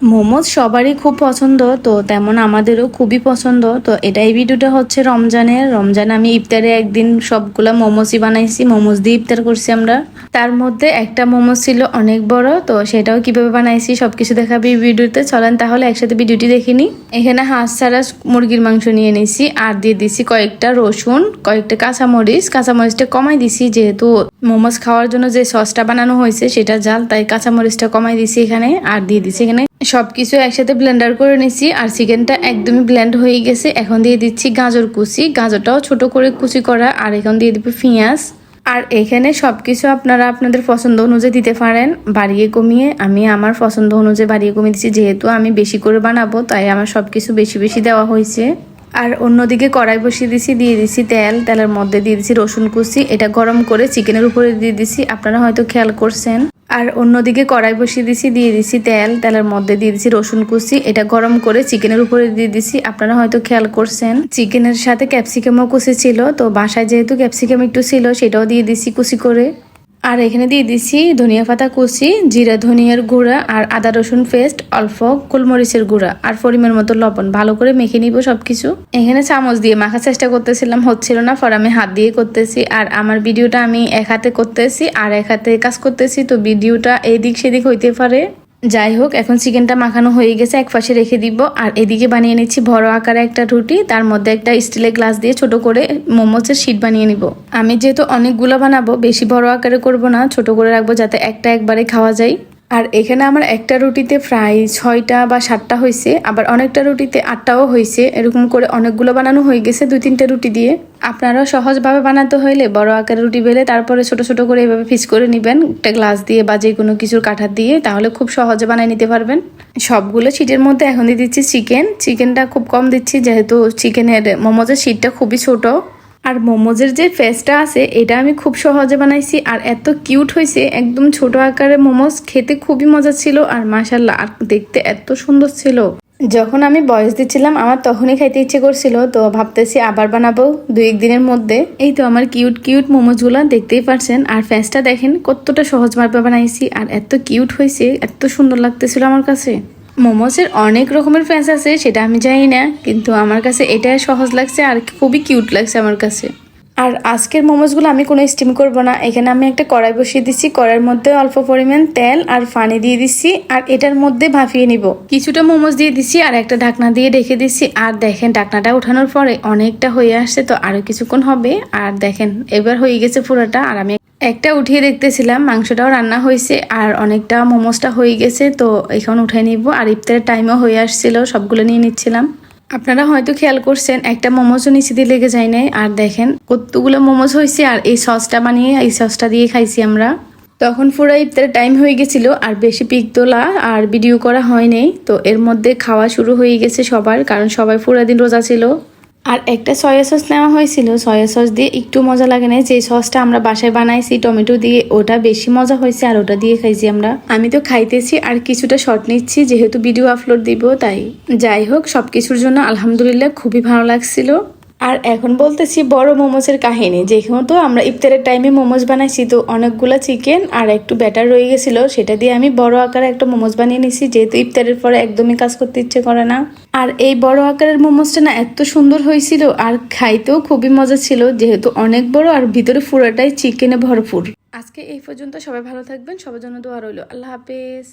মোমোজ সবারই খুব পছন্দ, তো তেমন আমাদেরও খুবই পছন্দ। তো এটা এই ভিডিওটা হচ্ছে রমজানের। রমজান আমি ইফতারে একদিন সবগুলা মোমোসই বানাইছি, মোমোজ দিয়ে ইফতার করছি আমরা। তার মধ্যে একটা মোমোজ ছিল অনেক বড়, তো সেটাও কীভাবে বানাইছি সবকিছু দেখাবি ভিডিওতে। চলেন তাহলে একসাথে ভিডিওটি দেখিনি এখানে হাঁস ছাড়া মুরগির মাংস নিয়ে নিছি আর দিয়ে দিছি কয়েকটা রসুন, কয়েকটা কাঁচামরিচ। কাঁচামরিচটা কমাই দিছি, যেহেতু মোমোজ খাওয়ার জন্য যে সসটা বানানো হয়েছে সেটা জাল, তাই কাঁচামরিচটা কমাই দিছি এখানে, আর দিয়ে দিছি এখানে সবকিছু একসাথে ব্লেন্ডার করে নিছি আর চিকেনটা একদমই ব্লেন্ড হয়ে গেছে। এখন দিয়ে দিচ্ছি গাজর কুচি। গাজরটাও ছোট করে কুচি করা আর এখন দিয়ে দিব পেঁয়াজ। আর এখানে সব কিছু আপনারা আপনাদের পছন্দ অনুযায়ী দিতে পারেন। বাড়িয়ে কমিয়ে আমি আমার পছন্দ অনুযায়ী বাড়িয়ে কমিয়ে দিচ্ছি। যেহেতু আমি বেশি করে বানাবো, তাই আমার সব কিছু বেশি বেশি দেওয়া হয়েছে। আর অন্যদিকে কড়াই বসিয়ে দিছি, দিয়ে দিছি তেল। তেলের মধ্যে দিয়ে দিছি রসুন কুচি। এটা গরম করে চিকেনের উপরে দিয়ে দিছি। আপনারা হয়তো খেয়াল করছেন। আর অন্যদিকে কড়াই বসিয়ে দিছি, দিয়ে দিছি তেল, তেলের মধ্যে দিয়ে দিছি রসুন কুচি, এটা গরম করে চিকেনের উপরে দিয়ে দিছি। আপনারা হয়তো খেয়াল করছেন, চিকেনের সাথে ক্যাপসিকামও কুচি ছিল, তো বাসায় যেহেতু ক্যাপসিকাম একটু ছিল, সেটাও দিয়ে দিছি কুচি করে। আর এখানে দিয়ে দিছি ধনিয়া পাতা কুচি, জিরা, ধনিয়ার গুঁড়া আর আদা রসুন পেস্ট অল্প গোলমরিচের গুঁড়া আর পরিমাণ মতো লবণ। ভালো করে মেখে নিব সবকিছু। এখানে চামচ দিয়ে মাখার চেষ্টা করতেছিলাম, হচ্ছিল না ফর আমি হাত দিয়ে করতেছি। আর আমার ভিডিওটা আমি এক হাতে করতেছি আর এক হাতে কাজ করতেছি, তো ভিডিওটা এদিক সেদিক হইতে পারে। যাই হোক এখন চিকেনটা মাখানো হয়ে গেছে এক পাশে রেখে দিব। আর এদিকে বানিয়ে নিচ্ছি বড় আকারে একটা রুটি, তার মধ্যে একটা স্টিলের গ্লাস দিয়ে ছোট করে মোমোসের শীট বানিয়ে নিব। আমি যেহেতু অনেকগুলো বানাবো, বেশি বড় আকারে করব না, ছোট করে রাখব যাতে একটা একবারে খাওয়া যায়। আর এখানে আমার একটা রুটিতে প্রায় ছয়টা বা সাতটা হয়েছে আবার অনেকটা রুটিতে আটটাও হয়েছে এরকম করে অনেকগুলো বানানো হয়ে গেছে দুই তিনটা রুটি দিয়ে। আপনারাও সহজভাবে বানাতে হইলে বড় আকারের রুটি বেলে তারপরে ছোট ছোট করে এভাবে ফিস করে নেবেন। একটা গ্লাস দিয়ে বা যে কোনো কিছুর কাঠার দিয়ে, তাহলে খুব সহজে বানিয়ে নিতে পারবেন। সবগুলো শীটের মধ্যে এখন দিয়ে দিচ্ছি চিকেন চিকেনটা খুব কম দিচ্ছি, যেহেতু চিকেনের মোমোজের শীটটা খুবই ছোট। আর মোমোজের যে ফেসটা আছে, এটা আমি খুব সহজে বানাইছি। আর এত কিউট হয়েছে একদম ছোট আকারে মোমোজ, খেতে খুবই মজা ছিল। আর মাসাল্লাহ আর দেখতে এত সুন্দর ছিল। যখন আমি বয়স দিচ্ছিলাম, আমার তখনই খাইতে ইচ্ছে করছিল, তো ভাবতেছি আবার বানাবো দুই একদিনের মধ্যে। এই তো আমার কিউট কিউট মোমোজগুলো, দেখতেই পারছেন। আর ফেসটা দেখেন কতটা সহজভাবে বানাইছি, আর এত কিউট হয়েছে এত সুন্দর লাগতেছিল আমার কাছে। মোমোসের অনেক রকমের ফ্যান্স আছে, সেটা আমি জানি না, কিন্তু আমার কাছে এটা সহজ লাগছে আর খুবই কিউট লাগছে আমার কাছে। আর আজকের মোমোসগুলো আমি কোনো স্টিম করব না। এখানে আমি একটা কড়াই বসিয়ে দিচ্ছি কড়াইয়ের মধ্যে অল্প পরিমাণ তেল আর পানি দিয়ে দিচ্ছি আর এটার মধ্যে ভাফিয়ে নিব। কিছুটা মোমোস দিয়ে দিচ্ছি আর একটা ঢাকনা দিয়ে রেখে দিচ্ছি আর দেখেন, ঢাকনাটা ওঠানোর পরে অনেকটা হয়ে আসছে তো আরও কিছুক্ষণ হবে। আর দেখেন, এবার হয়ে গেছে পুরোটা। আর আমি একটা উঠিয়ে দেখতেছিলাম, মাংসটাও রান্না হয়েছে আর অনেকটা মোমোসটা হয়ে গেছে তো এখন উঠে নিব। আর ইফতারের টাইমও হয়ে আসছিল, সবগুলো নিয়ে নিচ্ছিলাম। আপনারা হয়তো খেয়াল করছেন, একটা মোমোজও নিচে দিয়ে লেগে যায় নাই। আর দেখেন, কতগুলো মোমোজ হয়েছে, আর এই সসটা বানিয়ে, এই সসটা দিয়ে খাইছি আমরা। তখন পুরো ইফতারের টাইম হয়ে গেছিল, আর বেশি পিক তোলা আর ভিডিও করা হয়নি তো এর মধ্যে খাওয়া শুরু হয়ে গেছে সবার, কারণ সবাই পুরো দিন রোজা ছিল। আর একটা সয়া সস নেওয়া হয়েছিল সয়া সস দিয়ে একটু মজা লাগে না যে সসটা আমরা বাসায় বানাইছি, টমেটো দিয়ে, ওটা বেশি মজা হয়েছে আর ওটা দিয়ে খাইছি আমরা। আমি তো খাইতেছি আর কিছুটা শর্ট নিচ্ছি, যেহেতু ভিডিও আপলোড দিব তাই। যাই হোক সব কিছুর জন্য আলহামদুলিল্লাহ খুবই ভালো লাগছিল। আর এখন বলতেছি বড় মোমোজের কাহিনী। যেহেতু আমরা ইফতারের টাইমে মোমোজ বানাইছি, তো অনেকগুলো চিকেন আর একটু ব্যাটার রয়ে গেছিল, সেটা দিয়ে আমি বড় আকারে একটা মোমোজ বানিয়ে নিছি, যেহেতু ইফতারের পরে একদমই কাজ করতে ইচ্ছে করে না। আর এই বড় আকারের মোমোজটা না এত সুন্দর হয়েছিল আর খাইতেও খুবই মজা ছিল, যেহেতু অনেক বড় আর ভিতরে পুরোটাই চিকেনে ভরপুর। আজকে এই পর্যন্ত সবাই ভালো থাকবেন, সবার জন্য দোয়া রইল। আল্লাহ হাফেজ।